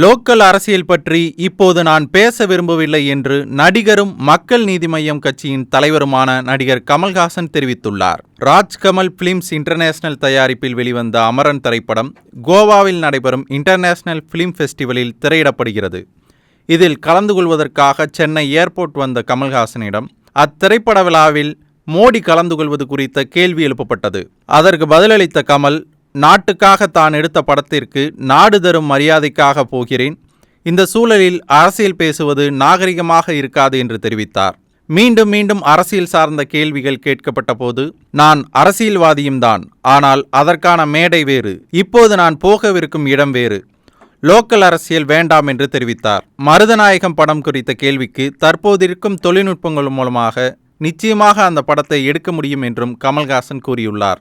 Local அரசியல் பற்றி இப்போது நான் பேச விரும்பவில்லை என்று நடிகரும் மக்கள் நீதி மய்யம் கட்சியின் தலைவருமான நடிகர் கமல்ஹாசன் தெரிவித்துள்ளார். ராஜ்கமல் பிலிம்ஸ் இன்டர்நேஷனல் தயாரிப்பில் வெளிவந்த அமரன் திரைப்படம் கோவாவில் நடைபெறும் இன்டர்நேஷனல் பிலிம் ஃபெஸ்டிவலில் திரையிடப்படுகிறது. இதில் கலந்து கொள்வதற்காக சென்னை ஏர்போர்ட் வந்த கமல்ஹாசனிடம் அத்திரைப்பட விழாவில் மோடி கலந்து கொள்வது குறித்த கேள்வி எழுப்பப்பட்டது. அதற்கு பதிலளித்த கமல் நாட்டுக்காக தான் எடுத்த படத்திற்கு நாடு தரும் மரியாதைக்காக போகிறேன். இந்த சூழலில் அரசியல் பேசுவது நாகரிகமாக இருக்காது என்று தெரிவித்தார். மீண்டும் மீண்டும் அரசியல் சார்ந்த கேள்விகள் கேட்கப்பட்ட போது நான் அரசியல்வாதியும் தான் ஆனால் அதற்கான மேடை வேறு. இப்போது நான் போகவிருக்கும் இடம் வேறு. லோக்கல் அரசியல் வேண்டாம் என்று தெரிவித்தார். மருதநாயகம் படம் குறித்த கேள்விக்கு தற்போதிருக்கும் தொழில்நுட்பங்கள் மூலமாக நிச்சயமாக அந்த படத்தை எடுக்க முடியும் என்றும் கமல்ஹாசன் கூறியுள்ளார்.